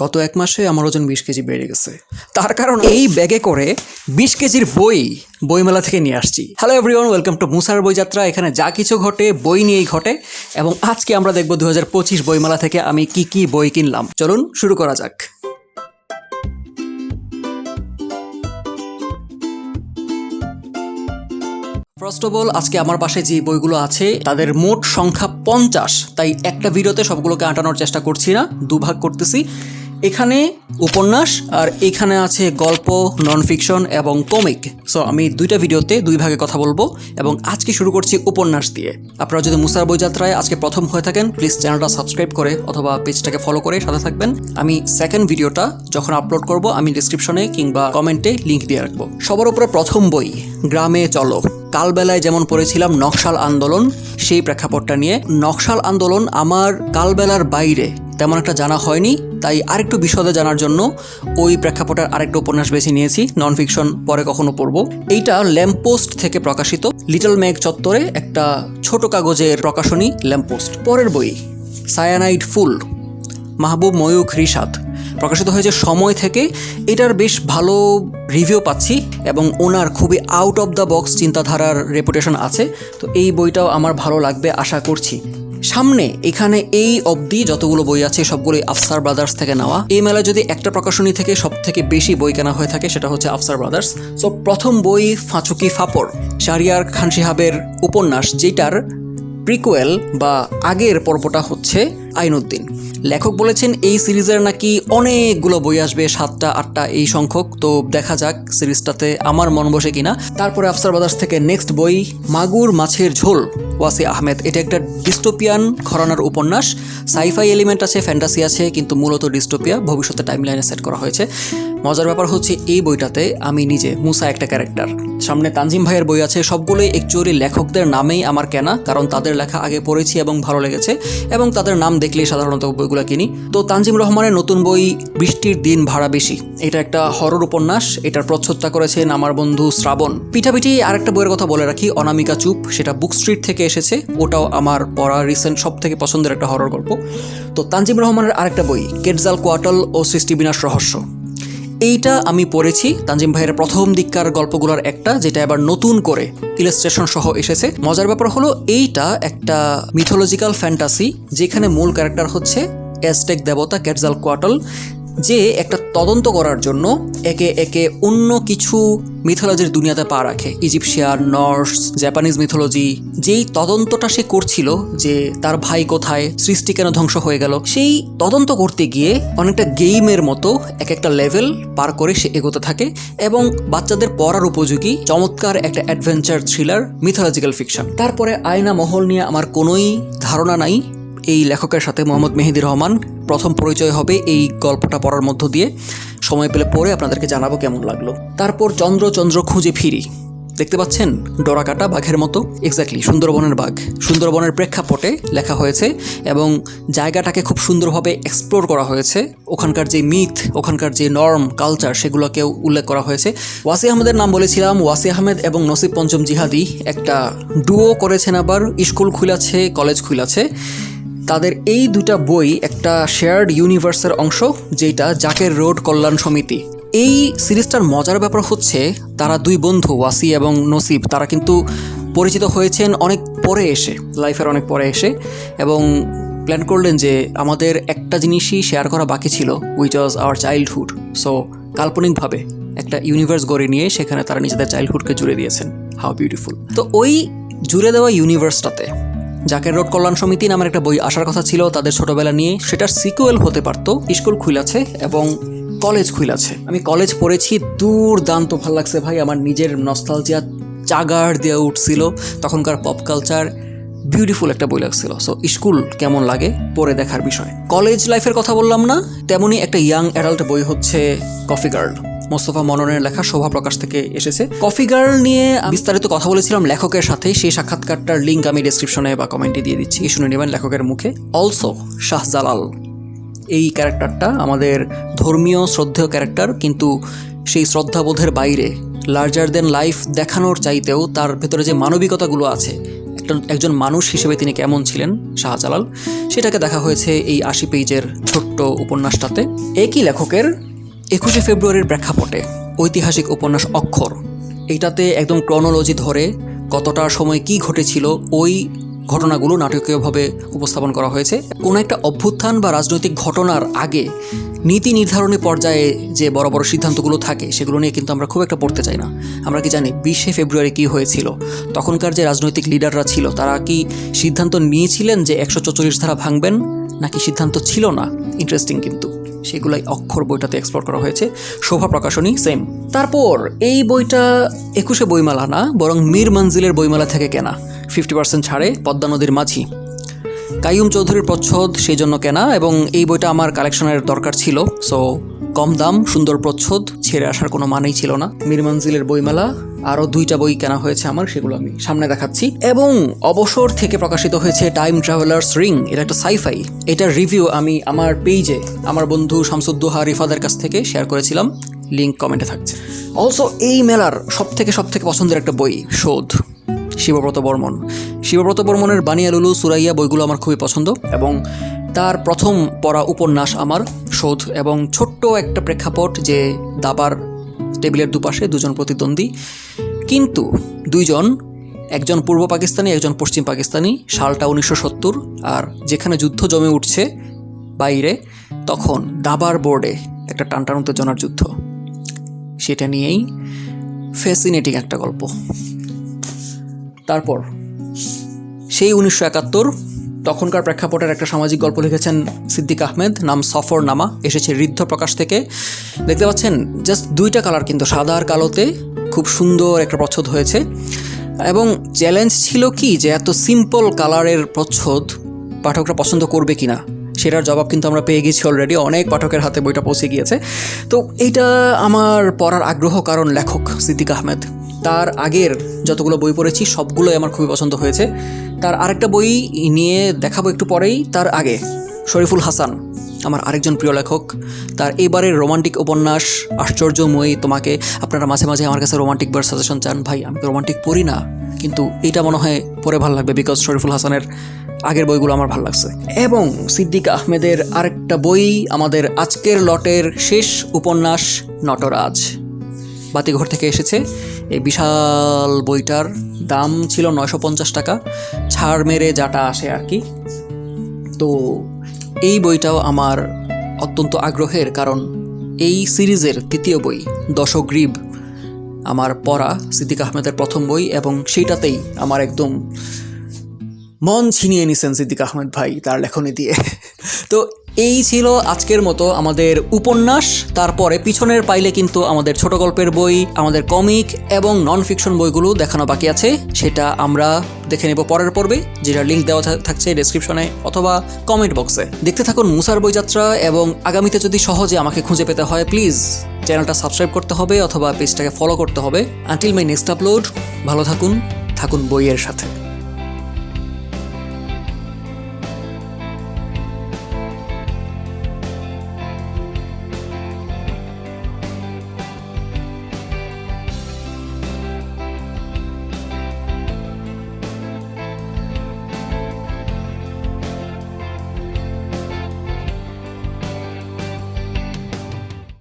গত এক মাসে আমার ওজন বিশ কেজি বেড়ে গেছে। তার কারণ এই ব্যাগে করে বিশ কেজির বই বইমেলা থেকে নিয়ে আসছি। হ্যালো এভরিওয়ান ওয়েলকাম টু মুসার বইযাত্রা। এখানে যা কিছু ঘটে, বই নিয়েই ঘটে এবং আজকে আমরা দেখব দু হাজার পঁচিশ বইমেলা থেকে আমি কি কি বই কিনলাম। চলুন শুরু করা যাক। ফার্স্ট অফ অল আজকে আমার পাশে যে বইগুলো আছে, তাদের মোট সংখ্যা পঞ্চাশ। তাই একটা ভিডিওতে সবগুলোকে আটানোর চেষ্টা করছি না, দুভাগ করতেছি। এখানে উপন্যাস আর এখানে আছে গল্প নন ফিকশন এবং কমিক সো আমি দুইটা ভিডিওতে দুই ভাগে কথা বলব এবং আজকে শুরু করছি উপন্যাস দিয়ে। আপনারা যদি মুসার বইযাত্রায় আজকে প্রথম হয়ে থাকেন প্লিজ চ্যানেলটা সাবস্ক্রাইব করে অথবা পেজটাকে ফলো করে সাথে থাকবেন। আমি সেকেন্ড ভিডিওটা যখন আপলোড করব, আমি ডিসক্রিপশনে কিংবা কমেন্টে লিঙ্ক দিয়ে রাখব। সবার উপরে প্রথম বই, গ্রামে চলো। কালবেলায় যেমন পড়েছিলাম নকশাল আন্দোলন, সেই প্রেক্ষাপটটা নিয়ে নকশাল আন্দোলন আমার কালবেলার বাইরে। তেমন একটা জানা হয়নি, তাই আরেকটু বিশদে জানার জন্য ওই প্রেক্ষাপটের আরেকটা উপন্যাস বেছে নিয়েছি নন ফিকশন পরে কখনো পড়ব। এইটা ল্যাম্পপোস্ট থেকে প্রকাশিত, লিটল ম্যাগ চত্বরে একটা ছোট কাগজের প্রকাশনী, ল্যাম্পপোস্ট। পরের বই, সায়ানাইড ফুল, মাহবুব ময়ূখ রিশাদ। প্রকাশিত হয়েছে সময় থেকে, এটার বেশ ভালো রিভিউ পাচ্ছি এবং ওনার খুবই আউট অফ দ্য বক্স চিন্তাধারার রেপুটেশন আছে, তো এই বইটাও আমার ভালো লাগবে আশা করছি। সামনে এখানে এই অবধি যতগুলো বই আছে সবগুলো আফসার ব্রাদার্স থেকে নেওয়া। এই মেলায় যদি একটা প্রকাশনী থেকে সব থেকে বেশি বই কেনা হয়ে থাকে, সেটা হচ্ছে আফসার ব্রাদার্স। সো প্রথম বই ফাঁচুকি ফাপড় শারিয়ার খান সিহাবের উপন্যাস যেটার প্রিকুয়েল বা আগের পর্বটা হচ্ছে আইনুদ্দিন। লেখক বলেছেন এই সিরিজের নাকি অনেকগুলো বই আসবে, সাতটা, আটটা, এই সংখ্যক। তো দেখা যাক সিরিজটাতে আমার মন বসে কিনা। তারপরে আফসার বাদার্স থেকে নেক্সট বই, মাগুর মাছের ঝোল। ওয়াসি আহমেদ, এটা একটা ডিস্টোপিয়ান ঘরানার উপন্যাস। সাইফাই এলিমেন্ট আছে ফ্যান্টাসি আছে, কিন্তু মূলত ডিস্টোপিয়া ভবিষ্যতে টাইমলাইনে সেট করা হয়েছে। মজার ব্যাপার হচ্ছে এই বইটাতে আমি নিজে মুসা একটা ক্যারেক্টার। সামনে তানজিম ভাইয়ের বই আছে, সবগুলোই অ্যাকচুয়ালি লেখকদের নামেই আমার কেনা, কারণ তাদের লেখা আগে পড়েছি এবং ভালো লেগেছে, এবং তাদের নাম দেখলেই সাধারণত বইগুলো কিনি। তো তানজিম রহমানের নতুন বই বৃষ্টির দিন ভাড়া বেশি। এটা একটা হরর উপন্যাস, এটার প্রচ্ছদটা করেছেন আমার বন্ধু শ্রাবণ। পিঠাপিঠি আরেকটা বইয়ের কথা বলে রাখি, অনামিকা চুপ, সেটা বুক স্ট্রিট থেকে এসেছে, ওটাও আমার পড়া রিসেন্ট সব থেকে পছন্দের একটা হরর গল্প। তো তানজিম রহমানের আরেকটা বই, কেটজাল কোয়াটল ও সৃষ্টিবিনাশ রহস্য। এইটা আমি পড়েছি তানজিম ভাইয়ের প্রথম দিককার গল্পগুলোর একটা, যেটা এবার নতুন করে ইলাস্ট্রেশন সহ এসেছে। মজার ব্যাপার হলো, এইটা একটা মিথোলজিক্যাল ফ্যান্টাসি যেখানে মূল ক্যারেক্টার হচ্ছে অ্যাজটেক দেবতা ক্যাটজাল কোয়াটল। যে একটা তদন্ত করার জন্য একে একে অন্য কিছু মিথোলজির দুনিয়াতে পা রাখে। ইজিপশিয়ান নর্স, জাপানিজ মিথোলজি, যেই তদন্তটা সে করছিল যে তার ভাই কোথায়, সৃষ্টি কেন ধ্বংস হয়ে গেল, সেই তদন্ত করতে গিয়ে অনেকটা গেইমের মতো এক একটা লেভেল পার করে সে এগোতে থাকে এবং বাচ্চাদের পড়ার উপযোগী, চমৎকার একটা অ্যাডভেঞ্চার থ্রিলার, মিথোলজিক্যাল ফিকশন। তারপরে আয়না মহল নিয়ে আমার কোনোই ধারণা নাই। এই লেখকের সাথে মোহাম্মদ মেহেদি রহমান। প্রথম পরিচয় হবে এই গল্পটা পড়ার মধ্য দিয়ে। সময় পেলে পড়ে আপনাদেরকে জানাব কেমন লাগল। তারপর চন্দ্র চন্দ্র খুঁজে ফিরি। দেখতে পাচ্ছেন, ডোরাকাটা বাঘের মতো। এক্স্যাক্টলি সুন্দরবনের বাঘ। সুন্দরবনের প্রেক্ষাপটে লেখা হয়েছে এবং জায়গাটাকে খুব সুন্দরভাবে এক্সপ্লোর করা হয়েছে। ওখানকার যে মিথ ওখানকার যে নর্ম কালচার সেগুলোকেও উল্লেখ করা হয়েছে। ওয়াসি আহমেদের নাম বলেছিলাম। ওয়াসি আহমেদ এবং নসিব পঞ্চম জিহাদি একটা ডুও করেছেন আবার। স্কুল খুলেছে কলেজ খুলেছে। তাদের এই দুটা বই একটা শেয়ার্ড ইউনিভার্সের অংশ যেটা জাকের রোড কল্যাণ সমিতি। এই সিরিজটার মজার ব্যাপার হচ্ছে, তারা দুই বন্ধু, ওয়াসি এবং নসিব, তারা কিন্তু পরিচিত হয়েছেন অনেক পরে এসে, লাইফের অনেক পরে এসে, এবং প্ল্যান করলেন যে আমাদের একটা জিনিসই শেয়ার করা বাকি ছিল which was our childhood so কাল্পনিকভাবে একটা ইউনিভার্স গড়ে নিয়ে সেখানে তারা নিজেদের চাইল্ডহুডকে জুড়ে দিয়েছেন। হাউ বিউটিফুল তো ওই জুড়ে দেওয়া ইউনিভার্সটাতে জাকের রোড কল্যাণ সমিতি নামের একটা বই আসার কথা ছিল, তাদের ছোটবেলা নিয়ে। সেটার সিকুয়েল হতে পারত। স্কুল খুলেছে এবং কলেজ খুলেছে। আমি কলেজ পড়েছি, দুর্দান্ত ভালো লাগছে ভাই। আমার নিজের নস্টালজিয়া চাগার দিয়ে উঠছিল। তখনকার পপ কালচার বিউটিফুল একটা বই লাগছিল। সো স্কুল কেমন লাগে পড়ে দেখার বিষয়। কলেজ লাইফের কথা বললাম না, তেমনই একটা ইয়াং অ্যাডাল্ট বই হচ্ছে কফি গার্ল মোস্তফা মননের লেখা শোভা প্রকাশ থেকে এসেছে। কফি গার্ল নিয়ে বিস্তারিত কথা বলেছিলাম লেখকের সাথে সেই সাক্ষাৎকারটার লিঙ্ক আমি ডিসক্রিপশনে বা কমেন্টে দিয়ে দিচ্ছি। শুনে নেবেন লেখকের মুখে। অলসো শাহজালাল এই ক্যারেক্টারটা আমাদের ধর্মীয়, শ্রদ্ধেয় ক্যারেক্টার কিন্তু সেই শ্রদ্ধাবোধের বাইরে লার্জার দেন লাইফ দেখানোর চাইতেও তার ভেতরে যে মানবিকতাগুলো আছে, একটা- একজন মানুষ হিসেবে তিনি কেমন ছিলেন শাহজালাল সেটাকে দেখা হয়েছে এই আশি পেজের ছোট্ট উপন্যাসটাতে। একই লেখকের একুশে ফেব্রুয়ারির প্রেক্ষাপটে ঐতিহাসিক উপন্যাস অক্ষর। এইটাতে একদম ক্রনোলজি ধরে কতটা সময় কি ঘটেছিল, ওই ঘটনাগুলো নাটকীয়ভাবে উপস্থাপন করা হয়েছে। কোনো একটা অভ্যুত্থান বা রাজনৈতিক ঘটনার আগে নীতি নির্ধারণী পর্যায়ে যে বড় বড় সিদ্ধান্তগুলো থাকে, সেগুলো নিয়ে কিন্তু আমরা খুব একটা পড়তে চাই না। আমরা কি জানি বিশে ফেব্রুয়ারি কী হয়েছিল, তখনকার যে রাজনৈতিক লিডাররা ছিল, তারা কি সিদ্ধান্ত নিয়েছিলেন যে একশো চৌচল্লিশ ধারা ভাঙবেন, নাকি সিদ্ধান্ত ছিল না? ইন্টারেস্টিং কিন্তু। সেগুলাই অক্ষর বইটাতে এক্সপ্লোর করা হয়েছে। শোভা প্রকাশনী সেম তারপর এই বইটা একুশে বইমালা না, বরং মীর মঞ্জিলের বইমালা থেকে কেনা। ফিফটি পার্সেন্ট ছাড়ে পদ্মা নদীর মাঝি। কাইম চৌধুরীর প্রচ্ছদ সেই জন্য কেনা এবং এই বইটা আমার কালেকশনের দরকার ছিল সো কম দাম, সুন্দর প্রচ্ছদ, ছেড়ে আসার কোনো মানেই ছিল না। মীর মঞ্জিলের বইমেলা, আরও দুইটা বই কেনা হয়েছে আমার, সেগুলো আমি সামনে দেখাচ্ছি। এবং অবসর থেকে প্রকাশিত হয়েছে টাইম ট্রাভেলার্স রিং এটা একটা সাইফাই এটার রিভিউ আমি আমার পেজে আমার বন্ধু শামসুদ্দোহা রিফাদের কাছ থেকে শেয়ার করেছিলাম। লিঙ্ক কমেন্টে থাকছে। অলসো এই মেলার সব থেকে সব থেকে পছন্দের একটা বই, শোধ, শিবব্রত বর্মন শিবব্রত বর্মনের বানিয়া লুলু সুরাইয়া বইগুলো আমার খুবই পছন্দ এবং তার প্রথম পড়া উপন্যাস আমার শোধ এবং ছোট্ট একটা প্রেক্ষাপট যে দাবার টেবিলের দুপাশে দুজন প্রতিদ্বন্দ্বী। কিন্তু দুইজন, একজন পূর্ব পাকিস্তানি, একজন পশ্চিম পাকিস্তানি, সালটা উনিশশো সত্তর, আর যেখানে যুদ্ধ জমে উঠছে বাইরে, তখন দাবার বোর্ডে একটা টানটান উত্তেজনার যুদ্ধ। সেটা নিয়েই ফ্যাসিনেটিং একটা গল্প। তারপর সেই উনিশশো একাত্তর তখনকার প্রেক্ষাপটের একটা সামাজিক গল্প লিখেছেন সিদ্দিক আহমেদ, নাম সফর নামা। এসেছে ঋদ্ধ প্রকাশ থেকে। দেখতে পাচ্ছেন জাস্ট দুইটা কালার কিন্তু সাদা আর কালোতে খুব সুন্দর একটা প্রচ্ছদ হয়েছে। এবং চ্যালেঞ্জ ছিল কি যে এত সিম্পল কালারের প্রচ্ছদ পাঠকরা পছন্দ করবে কিনা? সেটার জবাব কিন্তু আমরা পেয়ে গেছি অলরেডি অনেক পাঠকের হাতে বইটা পৌঁছে গিয়েছে। তো এইটা আমার পড়ার আগ্রহ কারণ লেখক সিদ্দিক আহমেদ। তার আগের যতগুলো বই পড়েছি, সবগুলোই আমার খুবই পছন্দ হয়েছে। তার আরেকটা বই নিয়ে দেখাবো একটু পরেই, তার আগে শরীফুল হাসান, আমার আরেকজন প্রিয় লেখক। তার এবারের রোমান্টিক উপন্যাস, আশ্চর্যময়ী তোমাকে, আপনারা মাঝে মাঝে আমার কাছে রোমান্টিক বইয়ের সাজেশন চান, ভাই, আমি তো রোমান্টিক পড়ি না। কিন্তু এটা মনে হয় পরে ভালো লাগবে বিকজ শরীফুল হাসানের আগের বইগুলো আমার ভালো লাগছে। এবং সিদ্দিক আহমেদের আরেকটা বই আমাদের আজকের লটের শেষ উপন্যাস নটরাজ। বাতিঘর থেকে এসেছে। এই বিশাল বইটার দাম ছিল নয়শো পঞ্চাশ টাকা। ছাড় মেরে যাটা আসে আর কি। তো এই বইটাও আমার অত্যন্ত আগ্রহের কারণ এই সিরিজের তৃতীয় বই দশগ্রীব আমার পড়া সিদ্দিক আহমেদের প্রথম বই এবং সেইটাতেই আমার একদম মন ছিনিয়ে নিছেন সিদ্দিক আহমেদ ভাই, তার লেখনী দিয়ে। তো এই ছিল আজকের মতো আমাদের উপন্যাস, তারপরে পিছনের পাইলে কিন্তু আমাদের ছোট গল্পের বই, আমাদের কমিক এবং নন ফিকশন বইগুলো দেখানো বাকি আছে, সেটা আমরা দেখে নেব পরের পর্বে যেটা লিঙ্ক দেওয়া থাকছে ডেসক্রিপশনে অথবা কমেন্ট বক্সে দেখতে থাকুন মুসার বইযাত্রা এবং আগামীতে যদি সহজে আমাকে খুঁজে পেতে হয় প্লিজ চ্যানেলটা সাবস্ক্রাইব করতে হবে অথবা পেজটাকে ফলো করতে হবে। আনটিল মাই নেক্সট আপলোড ভালো থাকুন থাকুন বইয়ের সাথে।